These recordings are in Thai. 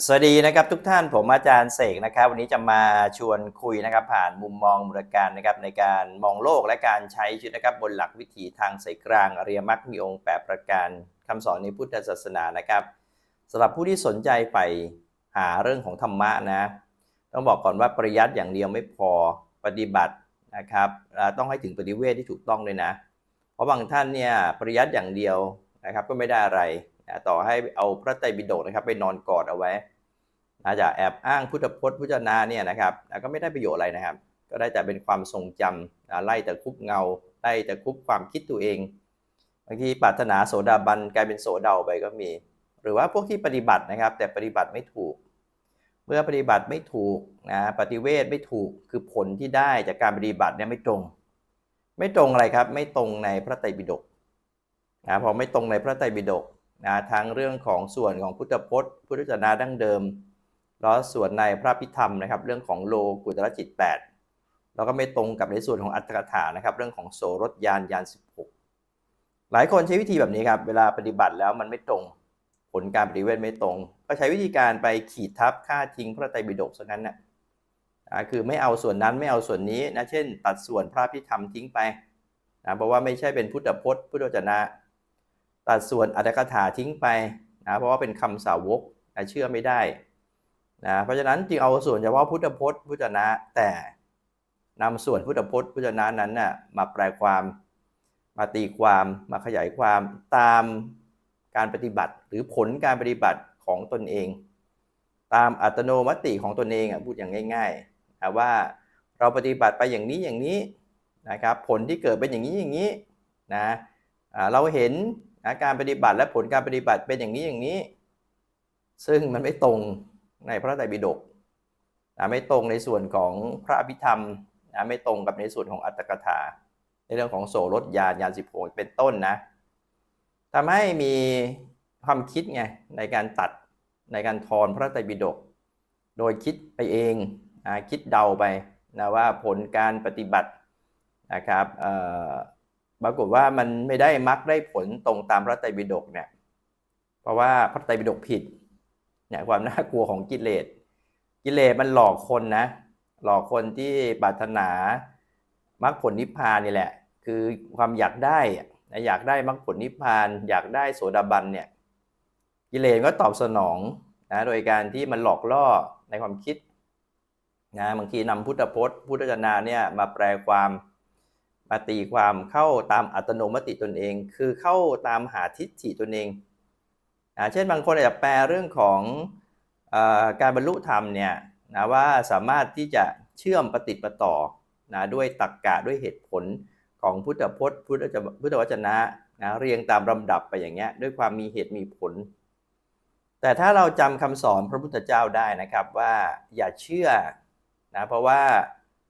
สวัสดีนะครับทุกท่านผมอาจารย์เสกนะครับ วันนี้จะมาชวนคุยนะครับ ผ่านมุมมองมูลการนะครับในการมองโลกและการใช้ชีวิตนะครับบนหลักวิถีทางสายกลางอริยมรรคมีองค์แปดประการคำสอนในพุทธศาสนานะครับสำหรับผู้ที่สนใจไปหาเรื่องของธรรมะนะ ต้องบอกก่อนว่าปริยัติอย่างเดียวไม่พอปฏิบัตินะครับต้องให้ถึงปฏิเวทที่ถูกต้องเลยนะ เพราะบางท่านเนี่ยปริยัติอย่างเดียวนะครับก็ไม่ได้อะไร ต่อให้เอาพระไตรปิฎกนะครับ ไปนอนกอดเอาไว้อาจจะแอบอ้างพุทธพจน์พุทธนาเนี่ยนะครับนะก็ไม่ได้ประโยชน์อะไรนะครับ ก็ได้แต่เป็นความทรงจำนะไล่แต่คุบเงาไล่แต่คุบความคิดตัวเองบางทีปรารถนาโสดาบันกลายเป็นโสดาไปก็มี หรือว่าพวกที่ปฏิบัตินะครับ แต่ปฏิบัติไม่ถูก เมื่อปฏิบัติไม่ถูกนะปฏิเวทไม่ถูกคือผลที่ได้จากการปฏิบัติเนี่ยไม่ตรง ไม่ตรงอะไรครับ ไม่ตรงในพระไตรปิฎกนะพอไม่ตรงในพระไตรปิฎก นะทั้งเรื่องของส่วนของพุทธพจน์ พุทธจนาดั้งเดิม แล้วส่วนในพระพิธรรมนะครับ เรื่องของโลกุตรจิต 8 แล้วก็ไม่ตรงกับในส่วนของอัตถกถานะครับ เรื่องของโสรถยานยาน 16 หลายคนใช้วิธีแบบนี้ครับ เวลาปฏิบัติแล้วมันไม่ตรง ผลการปฏิเวทไม่ตรง ก็ใช้วิธีการไปขีดทับค่าทิ้งพระไตรปิฎกซะงั้นนะอ่าคือไม่เอาส่วนนั้นไม่เอาส่วนนี้นะ เช่น ตัดส่วนพระพิธรรมทิ้งไปนะเพราะว่าไม่ใช่เป็นพุทธพจน์ พุทธวจนะ ตัดส่วนอัตถกถาทิ้งไปนะเพราะว่าเป็นคำสาวกนะเชื่อไม่ได้นะเพราะฉะนั้นจึงเอาส่วนเฉพาะพุทธพจน์พุทธนะแต่นำส่วนพุทธพจน์พุทธนะนั้นน่ะมาแปลความมาตีความมาขยายความตามการปฏิบัติ หรือผลการปฏิบัติของตนเอง ตามอัตโนมัติของตนเองอะพูดอย่างง่ายๆนะว่าเราปฏิบัติไปอย่างนี้อย่างนี้นะครับ ผลที่เกิดเป็นอย่างนี้อย่างนี้นะเราเห็น นะการปฏิบัติและผลการปฏิบัติเป็นอย่างนี้อย่างนี้ ซึ่งมันไม่ตรงในพระไตรปิฎกนะไม่ตรงในส่วนของพระอภิธรรมนะไม่ตรงกับในส่วนของอัตถกถา ในเรื่องของโสรถยานยานสิบหกเป็นต้นนะทำให้มีความคิดไงในการตัดในการทอนพระไตรปิฎกโดยคิดไปเองนะคิดเดาไปนะว่าผลการปฏิบัตินะครับ ปรากฏว่ามันไม่ได้มักได้ผลตรงตามพระไตรปิฎกเนี่ย เพราะว่าพระไตรปิฎกผิด เนี่ยความน่ากลัวของกิเลส กิเลสมันหลอกคนนะ หลอกคนที่ปรารถนามรรคผลนิพพานนี่แหละ คือความอยากได้อะอยากได้มรรคผลนิพพาน อยากได้โสดาบันเนี่ย กิเลสก็ตอบสนองนะโดยการที่มันหลอกล่อในความคิดนะบางทีนำพุทธพจน์ พุทธจนาเนี่ยมาแปลความ มาตีความเข้าตามอัตโนมติตนเอง คือเข้าตามหาทิฏฐิตนเองนะเช่นบางคนอาจจะแปลเรื่องของอการบรรลุธรรมเนี่ยนะว่าสามารถที่จะเชื่อมปฏิดประต่อนะด้วยตรรกกะด้วยเหตุผลของพุทธพจน์พุทธพุทธวจนะนะเรียงตามลำดับไปอย่างเงี้ยด้วยความมีเหตุมีผล แต่ถ้าเราจำคำสอนพระพุทธเจ้าได้นะครับว่าอย่าเชื่อนะเพราะว่า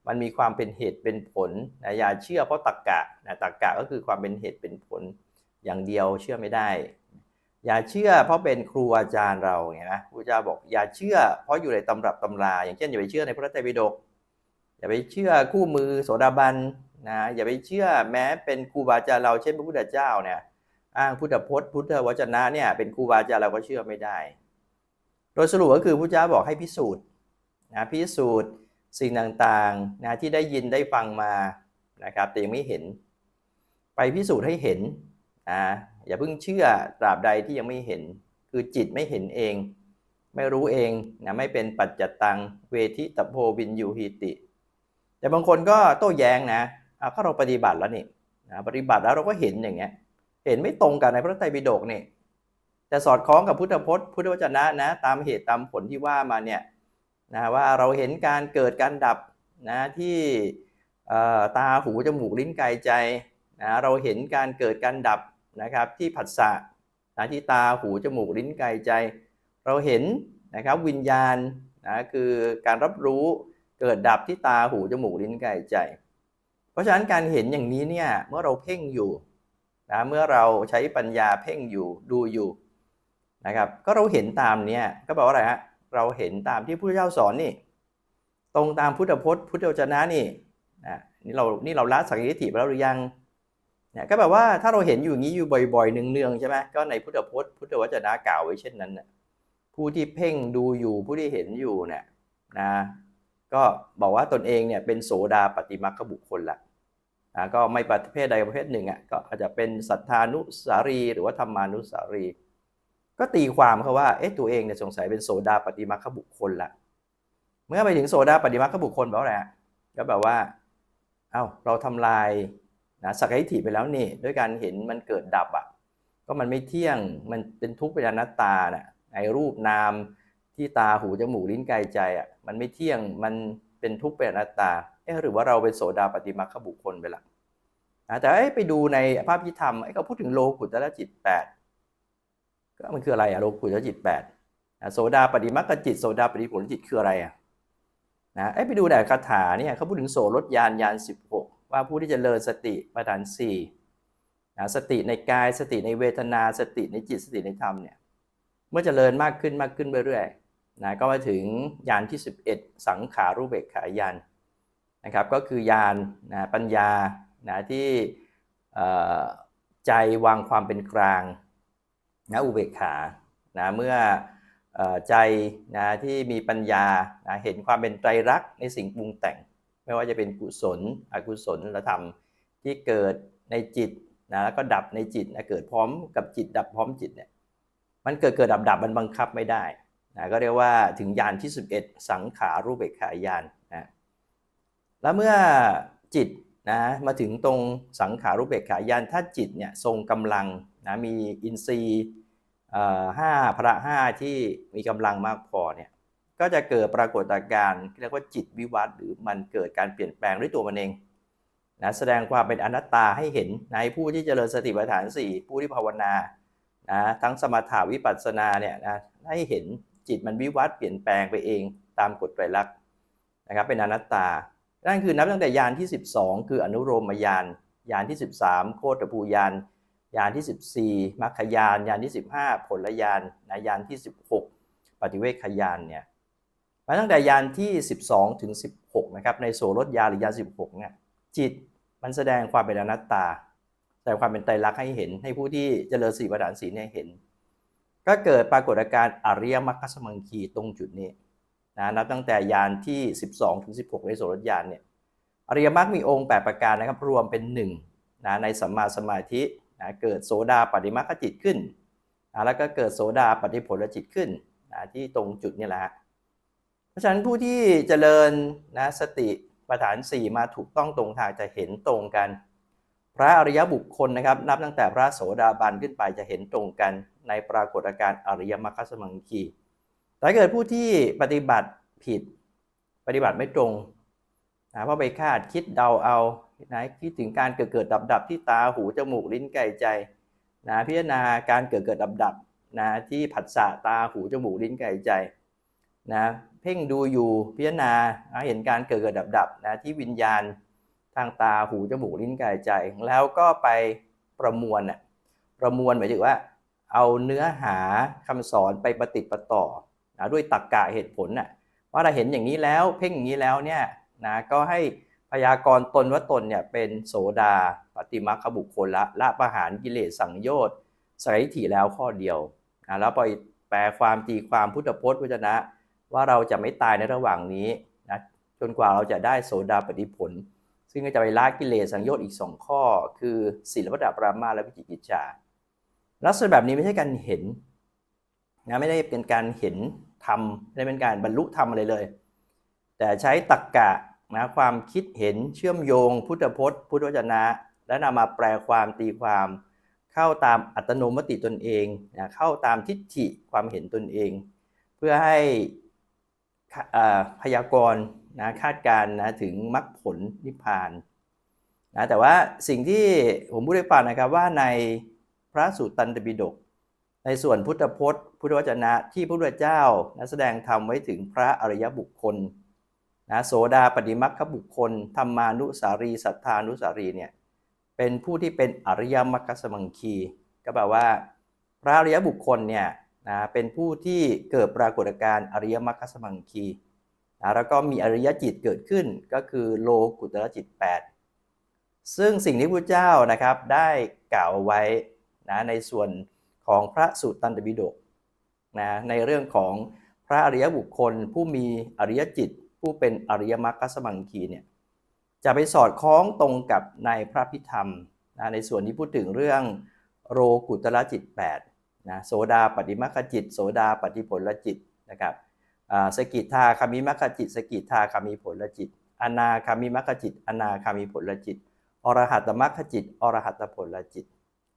มันมีความเป็นเหตุเป็นผลนะอย่าเชื่อเพราะตรรกะนะตรรกะก็คือความเป็นเหตุเป็นผลอย่างเดียวเชื่อไม่ได้ อย่าเชื่อเพราะเป็นครูอาจารย์เราไงนะพระเจ้าบอกอย่าเชื่อเพราะอยู่ในตำรับตำรา อย่างเช่นอย่าไปเชื่อในพระไตรปิฎกอย่าไปเชื่อคู่มือโสดาบันนะอย่าไปเชื่อแม้เป็นครูบาอาจารย์เราเช่นพระพุทธเจ้าเนี่ยอ้างพุทธพจน์พุทธวจนะเนี่ยเป็นครูบาอาจารย์เราก็เชื่อไม่ได้ โดยสรุปก็คือพระเจ้าบอกให้พิสูจน์นะพิสูจน์ สิ่งต่างๆนะที่ได้ยินได้ฟังมานะครับแต่ยังไม่เห็น ไปพิสูจน์ให้เห็นนะอย่าเพิ่งเชื่อตราบใดที่ยังไม่เห็น คือจิตไม่เห็นเอง ไม่รู้เองนะไม่เป็นปัจจตังเวทิตโพวินยูหิติ แต่บางคนก็โต้แย้งนะอะก็เราปฏิบัติแล้วนี่นะปฏิบัติแล้วเราก็เห็นอย่างเงี้ยเห็นไม่ตรงกันในพระไตรปิฎกนี่แต่สอดคล้องกับพุทธพจน์ พุทธวจนะนะ ตามเหตุตามผลที่ว่ามาเนี่ย นะว่าเราเห็นการเกิดการดับนะที่ตาหูจมูกลิ้นกายใจนะเราเห็นการเกิดการดับนะครับที่ผัสสะนะที่ตาหูจมูกลิ้นกายใจ เราเห็นนะครับวิญญาณนะคือการรับรู้เกิดดับที่ตาหูจมูกลิ้นกายใจ เพราะฉะนั้นการเห็นอย่างนี้เนี่ยเมื่อเราเพ่งอยู่นะเมื่อเราใช้ปัญญาเพ่งอยู่ดูอยู่นะครับก็เราเห็นตามเนี่ยก็แปลว่าอะไรฮะ เราเห็นตามที่พระเจ้าสอนนี่ ตรงตามพุทธพจน์พุทธวจนะนี่นะนี่เรานี่เราละสังกิติไปแล้วหรือยังนี่ยก็แบบว่าถ้าเราเห็นอยู่อย่างนี้อยู่บ่อยๆเนืองๆใช่ไหมก็ในพุทธพจน์พุทธวจนะกล่าวไว้เช่นนั้นนะผู้ที่เพ่งดูอยู่ผู้ที่เห็นอยู่เนี่ยนะก็บอกว่าตนเองเนี่ยเป็นโสดาปฏิมัคบุคคลละนะก็ไม่ประเภทใดประเภทหนึ่งอะก็อาจจะเป็นสัทธานุสารี หรือว่าธรรมานุสารี ก็ตีความเขาว่าเอ๊ะตัวเองเนี่ยสงสัยเป็นโสดาปฏิมัคบุคคลละเมื่อไปถึงโสดาปฏิมัคบุคคลแปลว่าอะไรฮะก็แบบว่าเอ้าเราทำลายนะสักกิถิไปแล้วนี่ด้วยการเห็นมันเกิดดับอะก็มันไม่เที่ยงมันเป็นทุกข์เป็นอนัตตาน่ะไอ้รูปนามที่ตาหูจมูกลิ้นกายใจอะมันไม่เที่ยงมันเป็นทุกข์เป็นอนัตตาเอ๊ะหรือว่าเราเป็นโสดาปฏิมัคบุคคลไปละนะแต่ไปดูในภาพพิธรรมไอ้เขาพูดถึงโลกุตตรจิตแปด มันคืออะไรอะโลกุตจิตแปดโสดาปฏิมัคคจิตโสดาปฏิผลจิตคืออะไรอะนะไปดูแต่คาถาเนี่ยเขาพูดถึงโสรถยานยานสิบหกว่าผู้ที่จเจริญสติปัฏฐานสี่นะสติในกายสติในเวทนาสติในจิตสติในธรรมเนี่ยเมื่อเจริญมากขึ้นมากขึ้นเรื่อยๆนะก็มาถึงยานที่ 11 สังขารูปเบกขายานนะครับก็คือยานนะปัญญานะที่ใจวางความเป็นกลาง นะอุเบกขานะเมื่อใจนะที่มีปัญญานะเห็นความเป็นไตรลักษณ์ในสิ่งปรุงแต่ง ไม่ว่าจะเป็นกุศล อกุศลละธรรมที่เกิดในจิตนะแล้วก็ดับในจิตนะเกิดพร้อมกับจิตดับพร้อมจิตเนี่ยมันเกิดเกิดดับดับมันบังคับไม่ได้นะก็เรียกว่าถึงยานที่ 11 สังขารูปเบกขายานนะแล้วเมื่อจิตนะมาถึงตรงสังขารูปเบกขายานถ้าจิตเนี่ยทรงกำลัง นะมีอินทรีย์ห้าพระห้าที่มีกำลังมากพอเนี่ยก็จะเกิดปรากฏการณ์เรียกว่าจิตวิวัตรหรือมันเกิดการเปลี่ยนแปลงด้วยตัวมันเองนะแสดงความเป็นอนัตตาให้เห็นในผู้ที่เจริญสติปัฏฐาน 4 ผู้ที่ภาวนานะทั้งสมถาวิปัสสนาเนี่ยนะให้เห็นจิตมันวิวัตรเปลี่ยนแปลงไปเองตามกฎไตรลักษณ์นะครับเป็นอนัตตา นั่นคือนับตั้งแต่ยานที่ 12 คืออนุโรมยานยานที่ 13 โคตรภูยาน ยานที่ 14มรรคยานยานที่ 15 ผลยานนะยานที่ 16 ปฏิเวคยานเนี่ยมาตั้งแต่ยานที่ 12 ถึง 16นะครับในโสรถยานหรือยาน 16เนี่ยจิตมันแสดงความเป็นอนัตตาแสดงความเป็นไตรลักษณ์ให้เห็นให้ผู้ที่เจริญสีประดานสีเนี่ยเห็น ก็เกิดปรากฏการณ์อริยมรรคสมังคีตรงจุดนี้นะนับตั้งแต่ยานที่ 12 ถึง 16 ในโสรถยานเนี่ยอริยมรรคมีองค์ 8 ประการนะครับรวมเป็น1นะในสัมมาสมาธิ นะเกิดโสดาปฏิมาคจิตขึ้นนะแล้วก็เกิดโสดาปฏิผลจิตขึ้นนะที่ตรงจุดนี้แหละเพราะฉะนั้นผู้ที่เจริญนะสติปัฏฐาน 4 มาถูกต้องตรงทางจะเห็นตรงกัน พระอริยบุคคลนะครับ นับตั้งแต่พระโสดาบันขึ้นไปจะเห็นตรงกันในปรากฏการณ์อริยมรรคสมังคีแต่เกิดผู้ที่ปฏิบัติผิด ปฏิบัติไม่ตรงนะเพราะไปคาดคิดเดาเอา นะคิดถึงการเกิดเกิดดับดับที่ตาหูจมูกลิ้นกายใจนะพิจารณาการเกิดเกิดดับดับนะที่ผัสสะตาหูจมูกลิ้นกายใจนะเพ่งดูอยู่พิจารณาเห็นการเกิดเกิดดับดับนะที่วิญญาณทางตาหูจมูกลิ้นกายใจ แล้วก็ไปประมวลนะประมวลหมายถึงว่า เอาเนื้อหาคำสอนไปปฏิดประต่อนะด้วยตรรกกะเหตุผลน่ะว่าเราเห็นอย่างนี้แล้วเพ่งอย่างนี้แล้วเนี่ยนะก็ให้ พยากรณ์ตนว่าตนเนี่ยเป็นโสดาปฏิมาขบุคคลละละประหารกิเลสสังโยชน์สกิถีแล้วข้อเดียวนะแล้วไปแปลความตีความพุทธพจน์วจนะ ว่าเราจะไม่ตายในระหว่างนี้นะจนกว่าเราจะได้โสดาปฏิผล ซึ่งก็จะไปละกิเลสสังโยชน์อีกสองข้อ คือศีลวัตปรามาและวิจิกิจชาลักษณะแบบนี้ไม่ใช่การเห็นนะไม่ได้เป็นการเห็นธรรมไม่ได้เป็นการบรรลุธรรมอะไรเลย แต่ใช้ตรรกกะ นะความคิดเห็นเชื่อมโยง พุทธพจน์ พุทธวจนะ และนำมาแปลความตีความ เข้าตามอัตโนมติตนเองนะเข้าตามทิฏฐิความเห็นตนเอง เพื่อให้พยากรณ์นะคาดการณ์นะถึงมรรคผลนิพพานนะแต่ว่าสิ่งที่ผมพูดให้ฟังนะครับว่าในพระสูตรตันตปิฎกในส่วนพุทธพจน์ พุทธวจนะที่พระพุทธเจ้านะแสดงธรรมไว้ถึงพระอริยบุคคล นะโสดาปฏิมัคคบุคคลธรรมานุสารีสัทธานุสารีเนี่ยเป็นผู้ที่เป็นอริยมรรคสมังคี ก็แปลว่า พระอริยบุคคลเนี่ยนะเป็นผู้ที่เกิดปรากฏการณ์อริยมรรคสมังคีนะแล้วก็มีอริยจิตเกิดขึ้นก็คือโลกุตรจิต 8 ซึ่งสิ่งที่พระเจ้านะครับได้กล่าวไว้นะในส่วนของพระสูตรตันตบิฎกนะในเรื่องของพระอริยบุคคลผู้มีอริยจิต ผู้เป็นอริยมรรคสมังคีเนี่ยจะไปสอดคล้องตรงกับในพระพิธรรมนะในส่วนที่พูดถึงเรื่องโรกุตละจิต8นะโสดาปฏิมัคจิต โสดาปฏิผลจิตนะครับสกิทาคามิมัคจิต สกิทาคามิผลจิต อนาคามิมัคจิต อนาคามิผลจิต อรหัตมัคจิต อรหัตผลจิต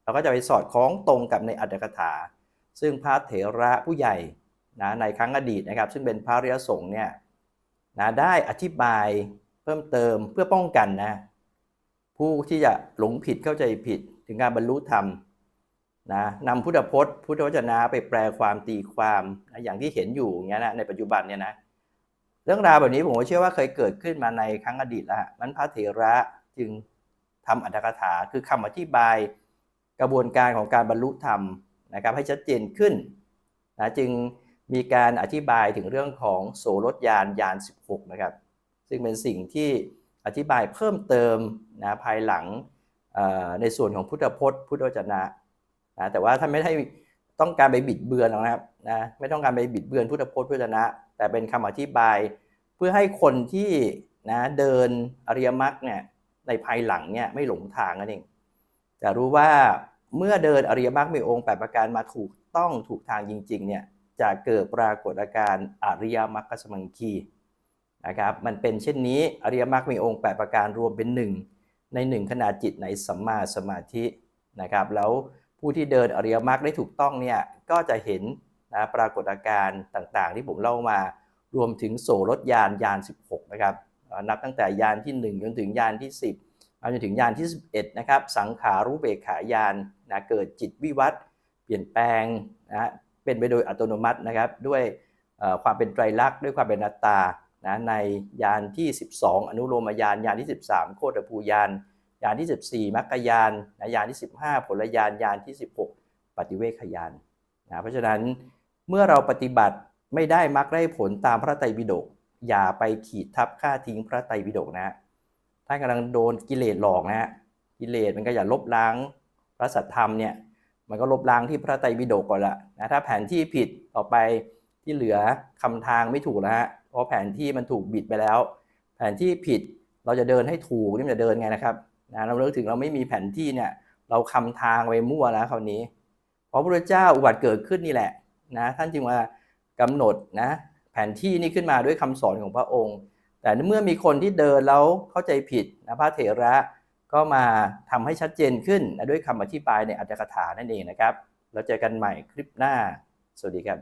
เราก็จะไปสอดคล้องตรงกับในอัตถกถา ซึ่งพระเถระผู้ใหญ่นะในครั้งอดีตนะครับ ซึ่งเป็นพระริยสงฆ์เนี่ย นะได้อธิบายเพิ่มเติมเพื่อป้องกันนะ ผู้ที่จะหลงผิดเข้าใจผิดถึงการบรรลุธรรมนะนำพุทธพจน์ พุทธวจนะไปแปลความตีความนะอย่างที่เห็นอยู่อย่างเงี้ยนะในปัจจุบันเนี่ยนะเรื่องราวแบบนี้ผมเชื่อว่าเคยเกิดขึ้นมาในครั้งอดีตแล้วนั้นพระเถระจึงทำอัตถกถาคือคำอธิบายกระบวนการของการบรรลุธรรมนะครับให้ชัดเจนขึ้นนะจึง มีการอธิบายถึงเรื่องของโสรถยานยาน 16 นะครับ ซึ่งเป็นสิ่งที่อธิบายเพิ่มเติมนะภายหลังในส่วนของพุทธพจน์ พุทธวจนะนะแต่ว่าท่านไม่ได้ต้องการไปบิดเบือนนะครับนะไม่ต้องการไปบิดเบือนพุทธพจน์พุทธวจนะ แต่เป็นคำอธิบายเพื่อให้คนที่นะเดินอริยมรรคเนี่ยในภายหลังเนี่ยไม่หลงทางนั่นเองจะรู้ว่าเมื่อเดินอริยมรรคมีองค์แปดประการมาถูกต้องถูกทางจริงๆเนี่ย จะเกิดปรากฏอาการอริยมรรคสมังคีนะครับมันเป็นเช่นนี้อริยมรรคมีองค์แปดประการรวมเป็นหนึ่งในหนึ่งขณะจิตในสัมมาสมาธินะครับแล้วผู้ที่เดินอริยมรรคได้ถูกต้องเนี่ยก็จะเห็นนะปรากฏอาการต่างๆ ที่ผมเล่ามารวมถึงโสรถยานยาน 16นะครับนับตั้งแต่ยานที่ 1 จนถึงยานที่ 10มาจนถึงยานที่ 11นะครับสังขารู้เบกขายานนะเกิดจิตวิวัตรเปลี่ยนแปลงนะ เป็นไปโดยอัตโนมัตินะครับ ด้วยความเป็นไตรลักษณ์ด้วยความเป็นนัตตานะในยานที่ 12 อนุโลมยานยานที่ 13 โคตรภูยานยานที่ 14มรรคยานนะยานที่ 15 ผลยานยานที่ 16 ปฏิเวคยานนะเพราะฉะนั้นเมื่อเราปฏิบัติไม่ได้มรรคได้ผลตามพระไตรปิฎกอย่าไปขีดทับค่าทิ้งพระไตรปิฎกนะท่านกำลังโดนกิเลสหลอกนะฮะกิเลสมันก็อย่าลบล้างพระสัทธรรมเนี่ย มันก็ลบล้างที่พระไตรปิฎกก่อนละนะถ้าแผนที่ผิดต่อไปที่เหลือคำทางไม่ถูกแล้วฮะเพราะแผนที่มันถูกบิดไปแล้ว แผนที่ผิดเราจะเดินให้ถูกนี่มันจะเดินไงนะครับนะเราเลิกถึงเราไม่มีแผนที่เนี่ยเราคำทางไปมั่วแล้วคราวนี้ เพราะพระเจ้าอุบัติเกิดขึ้นนี่แหละนะท่านจึงมากำหนดนะแผนที่นี่ขึ้นมาด้วยคำสอนของพระองค์ แต่เมื่อมีคนที่เดินแล้วเข้าใจผิดนะพระเถระ ก็มาทำให้ชัดเจนขึ้นด้วยคำอธิบายในอัตถกถานั่นเองนะครับ แล้วเจอกันใหม่คลิปหน้า สวัสดีครับ